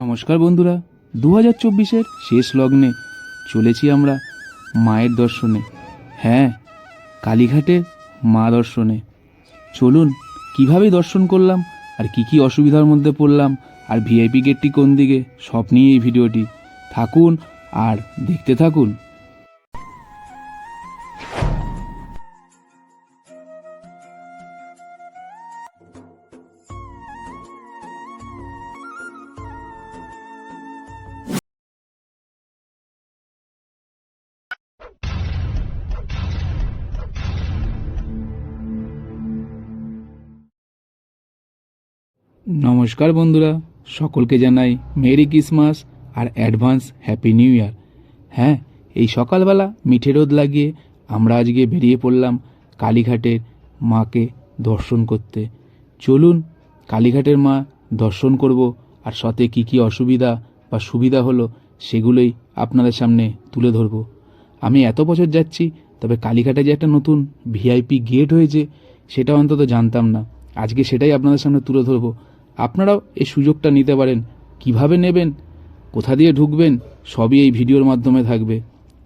নমস্কার বন্ধুরা দু হাজার চব্বিশের শেষ লগ্নে চলেছি আমরা মায়ের দর্শনে। হ্যাঁ কালীঘাটের মা দর্শনে। চলুন, কীভাবে দর্শন করলাম আর কি কি অসুবিধার মধ্যে পড়লাম আর ভিআইপি গেটটি কোন দিকে, সব নিয়ে এই ভিডিওটি। থাকুন আর দেখতে থাকুন। নমস্কার বন্ধুরা, সকলকে জানাই মেরি ক্রিসমাস আর অ্যাডভান্স হ্যাপি নিউ ইয়ার। হ্যাঁ এই সকালবেলা মিঠে রোদ লাগিয়ে আমরা আজকে বেরিয়ে পড়লাম কালীঘাটের মাকে দর্শন করতে। চলুন কালীঘাটের মা দর্শন করব আর সাথে কি কি অসুবিধা বা সুবিধা হলো সেগুলোই আপনাদের সামনে তুলে ধরব। আমি এত বছর যাচ্ছি, তবে কালীঘাটে যে একটা নতুন ভিআইপি গেট হয়েছে, সেটা অন্তত জানতাম না। আজকে সেটাই আপনাদের সামনে তুলে ধরবো। আপনারাও এই সুযোগটা নিতে পারেন। কীভাবে নেবেন? কোথা দিয়ে ঢুকবেন? সবই এই ভিডিওর মাধ্যমে থাকবে।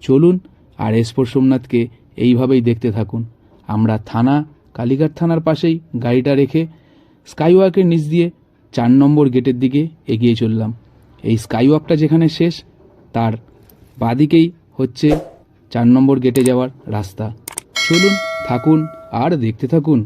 চলুন আর এসপোর সোমনাথকে এইভাবেই দেখতে থাকুন। আমরা থানা, কালীঘাট থানার পাশেই গাড়িটা রেখে স্কাইওয়াকের নিচ দিয়ে চার নম্বর গেটের দিকে এগিয়ে চললাম। এই স্কাইওয়াকটা যেখানে শেষ, তার বাদিকেই হচ্ছে চার নম্বর গেটে যাওয়ার রাস্তা। চলুন, থাকুন আর দেখতে থাকুন।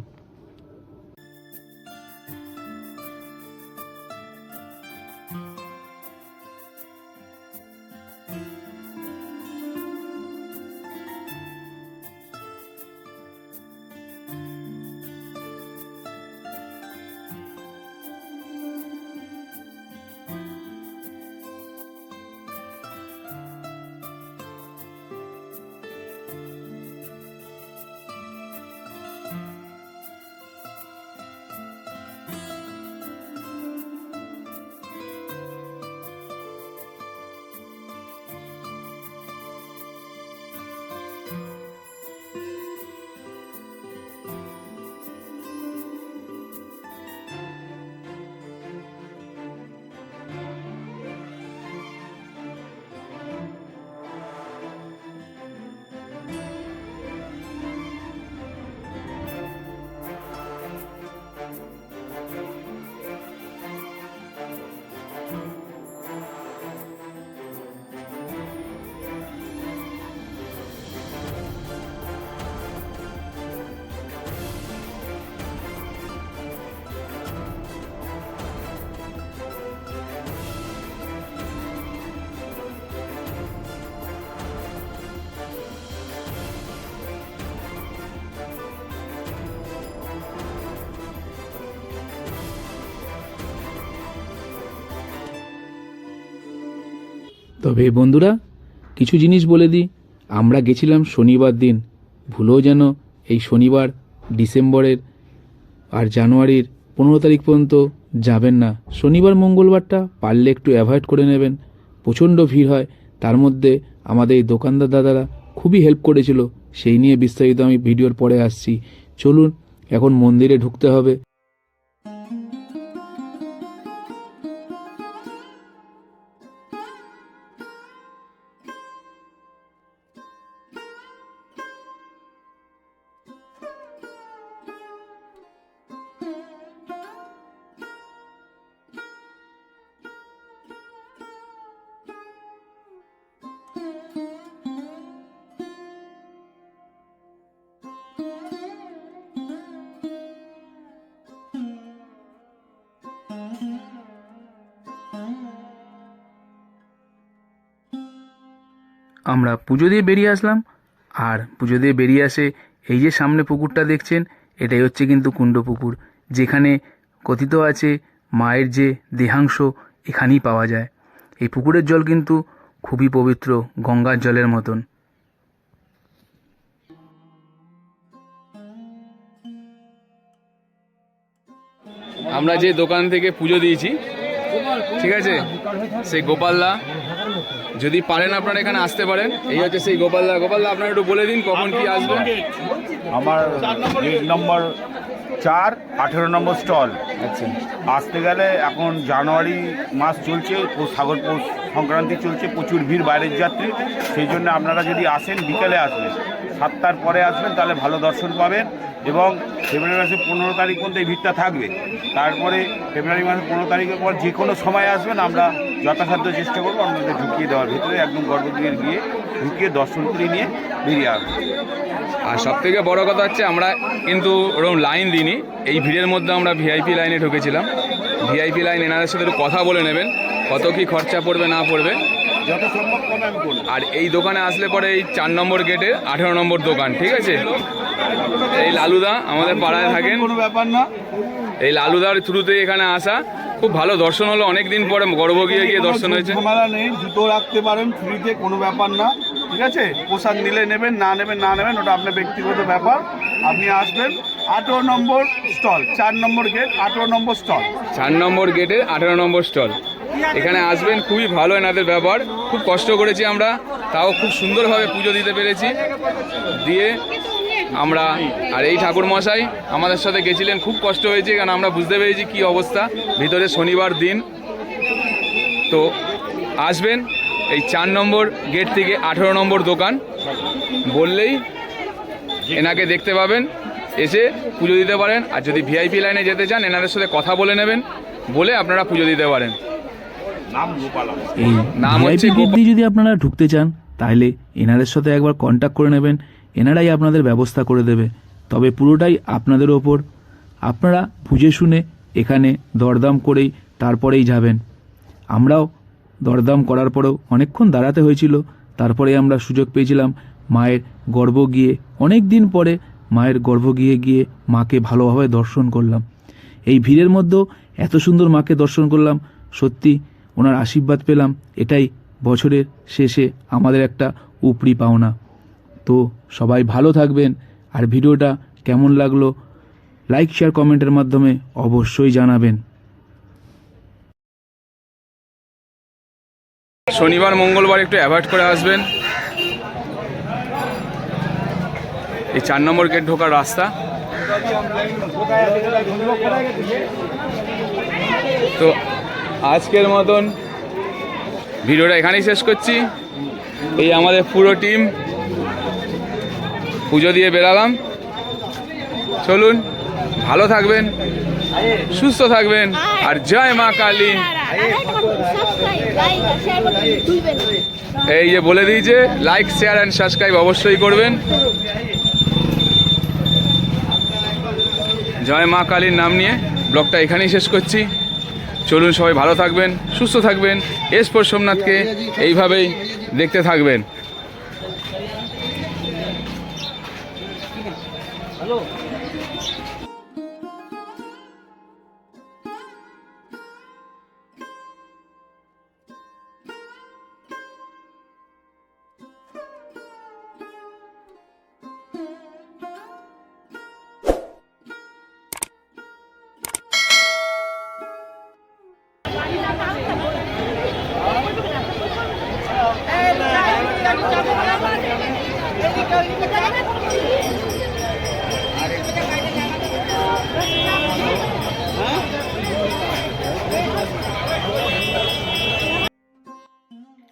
তবে বন্ধুরা, কিছু জিনিস বলে দিই। আমরা গেছিলাম শনিবার দিন। ভুলেও যেন এই শনিবার, ডিসেম্বরের আর জানুয়ারির পনেরো তারিখ পর্যন্ত যাবেন না। শনিবার, মঙ্গলবারটা পারলে একটু অ্যাভয়েড করে নেবেন। প্রচণ্ড ভিড় হয়। তার মধ্যে আমাদের এই দোকানদার দাদারা খুবই হেল্প করেছিল। সেই নিয়ে বিস্তারিত আমি ভিডিওর পরে আসছি। চলুন, এখন মন্দিরে ঢুকতে হবে। আমরা পুজো দিয়ে বেরিয়ে আসলাম। আর পুজো দিয়ে বেরিয়ে আসে এই যে সামনে পুকুরটা দেখছেন, এটাই হচ্ছে কিন্তু কুণ্ড পুকুর, যেখানে কথিত আছে মায়ের যে দেহাংশ এখানেই পাওয়া যায়। এই পুকুরের জল কিন্তু খুবই পবিত্র, গঙ্গার জলের মতন। আমরা যে দোকান থেকে পুজো দিয়েছি, ঠিক আছে? সেই গোপালদা যদি পারেন আপনারা এখানে আসতে পারেন। এই হচ্ছে সেই গোপালদা। গোপালদা, আপনারা একটু বলে দিন কখন কি আসবে আমার নম্বর চার, আঠেরো নম্বর স্টল। আচ্ছা। আসতে গেলে এখন জানুয়ারি মাস চলছে, ও সাগর পৌষ সংক্রান্তি চলছে, প্রচুর ভিড় বাইরের যাত্রী। সেই জন্য আপনারা যদি আসেন, বিকেলে আসবেন। সাতটার পরে আসবেন, তাহলে ভালো দর্শন পাবেন এবং ফেব্রুয়ারি মাসের পনেরো তারিখ পর্যন্ত এই ভিড়টা থাকবে। তারপরে ফেব্রুয়ারি মাসের পনেরো তারিখের পর যে কোনো সময় আসবেন, আমরা যথাসাধ্য চেষ্টা করব আপনাদের ঢুকিয়ে দেওয়ার ভিতরে, একদম গর্ভগৃহের গিয়ে ঢুকিয়ে দর্শন করে নিয়ে বেরিয়ে আসব। আর সব থেকে বড় কথা হচ্ছে, আমরা কিন্তু ওরকম লাইন দিইনি। এই ভিড়ের মধ্যে আমরা ভিআইপি লাইনে ঢুকেছিলাম। ভিআইপি লাইন এনাদের সাথে একটু কথা বলে নেবেন কত কি খরচা পড়বে না পড়বে। আর এই দোকানে আসলে পরে এই চার নম্বর গেটে আঠেরো নম্বর দোকান ঠিক আছে? এই লালুদা আমাদের পাড়ায় থাকেন। কোনো ব্যাপার না। এই লালুদার থ্রুতে এখানে আসা। খুব ভালো দর্শন হলো অনেক দিন পরে গর্ব গিয়ে গিয়ে দর্শন হয়েছে। নেই জুতো রাখতে পারেন ফ্রিতে কোনো ব্যাপার না। ঠিক আছে? পোশাক নিলে নেবেন, না নেবেন না নেবেন, ওটা আপনার ব্যক্তিগত ব্যাপার। আপনি আসবেন, আঠেরো নম্বর স্টল, চার নম্বর গেট, আঠেরো নম্বর স্টল। চার নম্বর গেটে আঠেরো নম্বর স্টল। এখানে আসবেন, খুবই ভালো এনাদের ব্যাপার খুব কষ্ট করেছি আমরা, তাও খুব সুন্দরভাবে পুজো দিতে পেরেছি। দিয়ে আমরা, আর এই ঠাকুর মশাই আমাদের সাথে গেছিলেন, খুব কষ্ট হয়েছে কারণ আমরা বুঝতে পেরেছি কি অবস্থা। ভিতরে শনিবার দিন। তো, আসবেন এই চার নম্বর গেট থেকে আঠেরো নম্বর দোকান। বললেই এনাকে দেখতে পাবেন এসে পুজো দিতে পারেন আর যদি ভিআইপি লাইনে যেতে চান এনাদের সাথে কথা বলে নেবেন বলে আপনারা পুজো দিতে পারেন। নাম গোপালন এই নাম হচ্ছে যদি আপনারা ঢুকতে চান তাহলে এনাদের সাথে একবার কন্ট্যাক্ট করে নেবেন এনারাই আপনাদের ব্যবস্থা করে দেবে। তবে পুরোটাই আপনাদের ওপর। আপনারা বুঝে শুনে এখানে দরদাম করেই তারপরেই যাবেন। আমরাও দরদাম করার পরেও অনেকক্ষণ দাঁড়াতে হয়েছিল। তারপরে আমরা সুযোগ পেয়েছিলাম মায়ের গর্ভ গিয়ে। অনেক দিন পরে মায়ের গর্ভ গিয়ে গিয়ে মাকে ভালোভাবে দর্শন করলাম। এই ভিড়ের মধ্যেও এত সুন্দর মাকে দর্শন করলাম। সত্যি ওনার আশীর্বাদ পেলাম। এটাই বছরের শেষে আমাদের একটা উপরি পাওনা। তো সবাই ভালো থাকবেন। আর ভিডিওটা কেমন লাগল? লাইক, শেয়ার, কমেন্টের মাধ্যমে অবশ্যই জানাবেন। শনিবার, মঙ্গলবার একটু অ্যাভয়েড করে আসবেন। এই চার নম্বর গেট ঢোকার রাস্তা। তো আজকের মতন ভিডিওটা এখানেই শেষ করছি। এই আমাদের পুরো টিম পুজো দিয়ে বেরালাম। চলুন, ভালো থাকবেন, সুস্থ থাকবেন, আর জয় মা কালী। এই যে বলে দিয়েছে লাইক শেয়ার অ্যান্ড সাবস্ক্রাইব অবশ্যই করবেন। জয় মা কালীর নাম নিয়ে ব্লগটা এখানেই শেষ করছি। চলুন সবাই ভালো থাকবেন, সুস্থ থাকবেন। এসপর সোমনাথকে এইভাবেই দেখতে থাকবেন।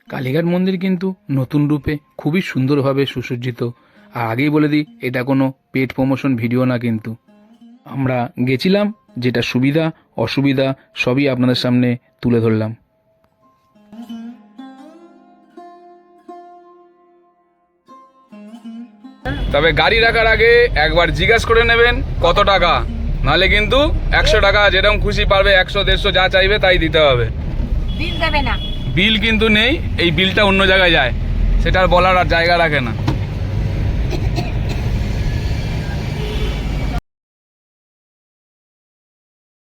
কালীঘাট মন্দির কিন্তু নতুন রূপে খুবই সুন্দরভাবে সুসজ্জিত। আর আগেই বলে দিই, এটা কোনো পেট প্রমোশন ভিডিও না কিন্তু। আমরা গেছিলাম, যেটা সুবিধা, অসুবিধা, সবই আপনাদের সামনে তুলে ধরলাম। তবে গাড়ি রাখার আগে একবার জিজ্ঞেস করে নেবেন কত টাকা। নাহলে কিন্তু একশো টাকা যেরকম খুশি পারবে একশো দেড়শো যা চাইবে তাই দিতে হবে। বিল দেবে না। বিল কিন্তু নেই এই বিলটা অন্য জায়গায় যায়। সেটা আর বলার আর জায়গা রাখে না।